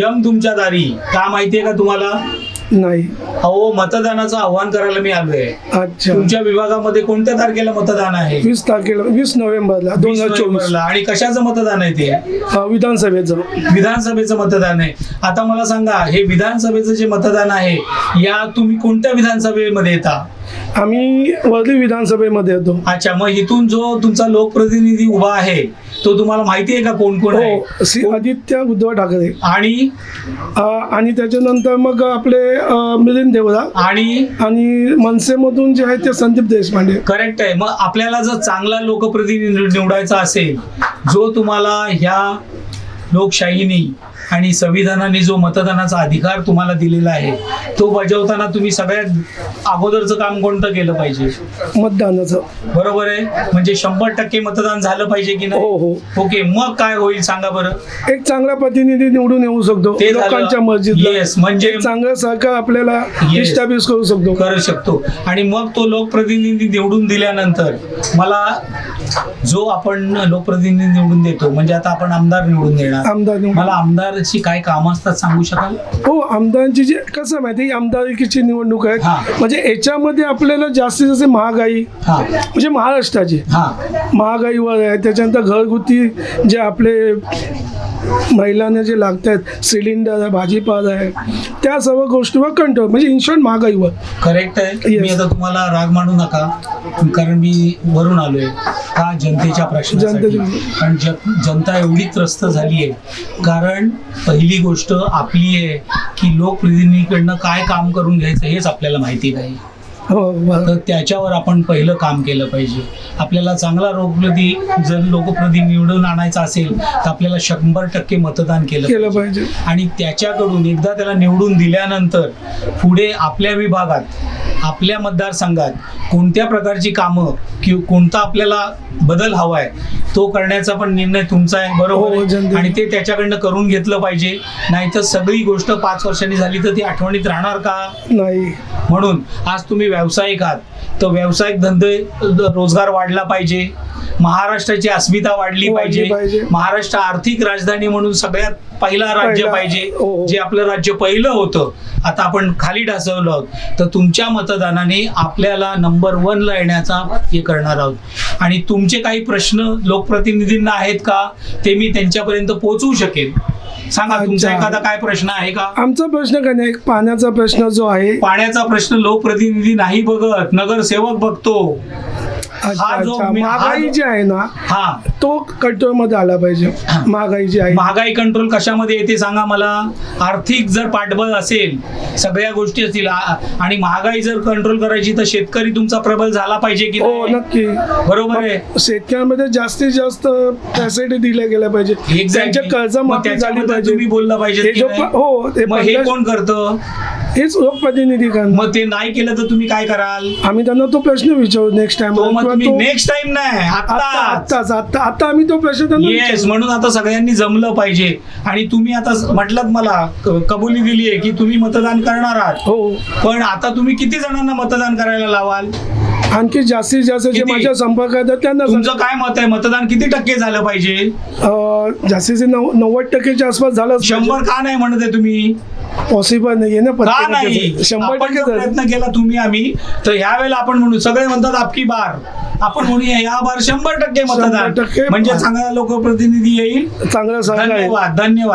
M तुमच्या दारी. का माहितीये का तुम्हाला? नाही. अहो मतदानाचं आव्हान करायला मी आलोय. अच्छा. तुमच्या विभागामध्ये कोणत्या तारखेला मतदान आहे? वीस तारखेला वीस नोव्हेंबरला दोन वीस हजार चोवीस. नोव्हेंबरला. आणि कशाचं मतदान आहे ते? हा, विधानसभेचं. विधानसभेचं मतदान आहे. आता मला सांगा हे विधानसभेचं जे मतदान आहे या तुम्ही कोणत्या विधानसभेमध्ये येता? आम्ही वर्धी विधानसभेमध्ये येतो. अच्छा मग इथून जो तुमचा लोकप्रतिनिधी उभा आहे तो तुम्हाला माहिती आहे का कोण कोण आहे? हो श्री आदित्य उद्धव ठाकरे. आणि? अ, आणि त्याच्यानंतर मग आपले अ, मिलिंद देवरा. आणि? आणि मनसेमधून जे आहे ते संदीप देशपांडे. करेक्ट आहे. मग आपल्याला जर चांगला लोकप्रतिनिधी निवडायचा असेल जो तुम्हाला ह्या लोकशाहीने आणि संविधानाने जो मतदानाचा अधिकार तुम्हाला दिलेला आहे तो बजावताना तुम्ही सगळ्यात अगोदरचं काम कोणतं केलं पाहिजे? मतदानाचं. बरोबर आहे? म्हणजे शंभर टक्के मतदान झालं पाहिजे की नाही? हो हो. ओके मग काय होईल सांगा बरं. एक चांगला प्रतिनिधी निवडून येऊ शकतो ते झालं. लोकांच्या मस्जिदला. Yes, म्हणजे एक चांगलं सरकार आपल्याला Yes. इस्टॅब्लिश करू शकतो. करू शकतो. आणि मग तो लोकप्रतिनिधी निवडून दिल्यानंतर मला जो आपण लोकप्रतिनिधी निवडून देतो म्हणजे आता आपण आमदार निवडून देणार. आमदार निवडून. मला आमदारची काय कामं असतात सांगू शकाल? हो आमदारांची जी कसं माहिती आमदारकीची निवडणूक आहे. हा. म्हणजे याच्यामध्ये आपल्याला जास्तीत जास्त महागाई म्हणजे महाराष्ट्राची. हा. महागाईवर आहे. त्याच्यानंतर घरगुती जे आपले महिलांना जे लागत आहेत सिलेंडर आहे भाजीपाला आहे त्या सर्व गोष्टीवर कंट्रोल म्हणजे इन्शॉर्ट महागाईवर. करेक्ट आहे. मी आता तुम्हाला राग मानू नका कारण मी वरून आलोय. का जनतेच्या प्रश्नासाठी कारण जनता एवढी त्रस्त झाली आहे कारण पहिली गोष्ट आपली आहे की लोकप्रतिनिधीकडनं काय काम करून घ्यायचं हेच आपल्याला माहिती नाही हो. तर त्याच्यावर आपण पहिलं काम केलं पाहिजे आपल्याला चांगला लोकप्रति जर लोकप्रति निवडून आणायचा असेल तर आपल्याला शंभर टक्के मतदान केलं. पाहिजे आणि त्याच्याकडून एकदा त्याला निवडून दिल्यानंतर पुढे आपल्या विभागात आपल्या मतदारसंघात कोणत्या प्रकारची कामं कि कोणता आपल्याला बदल हवाय तो करण्याचा पण निर्णय तुमचा आहे बरोबर हो, आहे? आणि ते त्याच्याकडनं करून घेतलं पाहिजे. नाहीतर सगळी गोष्ट पाच वर्षांनी झाली तर ती आठवणीत राहणार का? नाही. म्हणून आज तुम्ही व्यावसायिक आहात. तर व्यावसायिक धंदे रोजगार वाढला पाहिजे. महाराष्ट्राची अस्मिता वाढली पाहिजे. महाराष्ट्र आर्थिक राजधानी म्हणून सगळ्यात पहिला राज्य पाहिजे. हो. जे आपलं राज्य पहिलं होतं. आता आपण खाली ढासवलं आहोत. तर तुमच्या मतदानाने आपल्याला नंबर वन ला येण्याचा हे करणार आहोत. आणि तुमचे काही प्रश्न लोकप्रतिनिधींना आहेत का? ते मी त्यांच्यापर्यंत पोहोचवू शकेन. सांगा तुमचा. एखादा काय प्रश्न आहे का? आमचा प्रश्न काय नाही. पाण्याचा प्रश्न जो आहे. पाण्याचा प्रश्न लोकप्रतिनिधी नाही बघत. नगरसेवक बघतो. हा जो अच्छा. मी- हा महागाई जो- जी आहे ना हा. तो कंट्रोलमध्ये आला पाहिजे. महागाई जी आहे. महागाई कंट्रोल कशामध्ये येते सांगा मला? आर्थिक जर पाठबळ असेल सगळ्या गोष्टी असतील आ- आणि महागाई जर कंट्रोल करायची तर शेतकरी तुमचा प्रबल झाला पाहिजे की हो नाही? नक्की. बरोबर आहे. शेतकऱ्यांमध्ये जास्तीत जास्त फॅसिलिटी दिल्या गेल्या पाहिजे. त्यांच्या. कर्ज मग माफी झाली त्याच्याबद्दल पाहिजे. तुम्ही बोललं पाहिजे हे की जो नाही? प- हो ते मग हे कोण करतं? हेच लोकप्रतिनिधी करणार. मग ते नाही केलं तर तुम्ही काय कराल? आम्ही त्यांना तो प्रश्न विचारू नेक्स्ट टाइम तो मग तुम्ही नेक्स्ट टाइम नाही आता आता आता आता आम्ही तो प्रश्न येस. म्हणून आता सगळ्यांनी जमलं पाहिजे. आणि तुम्ही आता म्हटलं मला कबुली दिली आहे की तुम्ही मतदान करणार आहात. हो. पण आता तुम्ही किती जणांना मतदान करायला लावाल? आणखी जास्तीत जास्त जे? माझ्या संपर्कात आहेत त्यांना तुमचं काय मत आहे? मतदान किती टक्के झालं पाहिजे? जास्तीत नव- नव्वद टक्केच्या आसपास झालं शंभर का नाही म्हणत आहे तुम्ही? पॉसिबल नाहीये ना का प्रत्येकाचं. नाही शंभर आपण टक्के. प्रयत्न केला तुम्ही आम्ही तर ह्या वेळेला आपण म्हणू सगळे म्हणतात आपकी बार आपण म्हणूया या बार शंभर टक्के मतदान टक्के. म्हणजे चांगला लोकप्रतिनिधी येईल चांगलं धन्यवाद धन्यवाद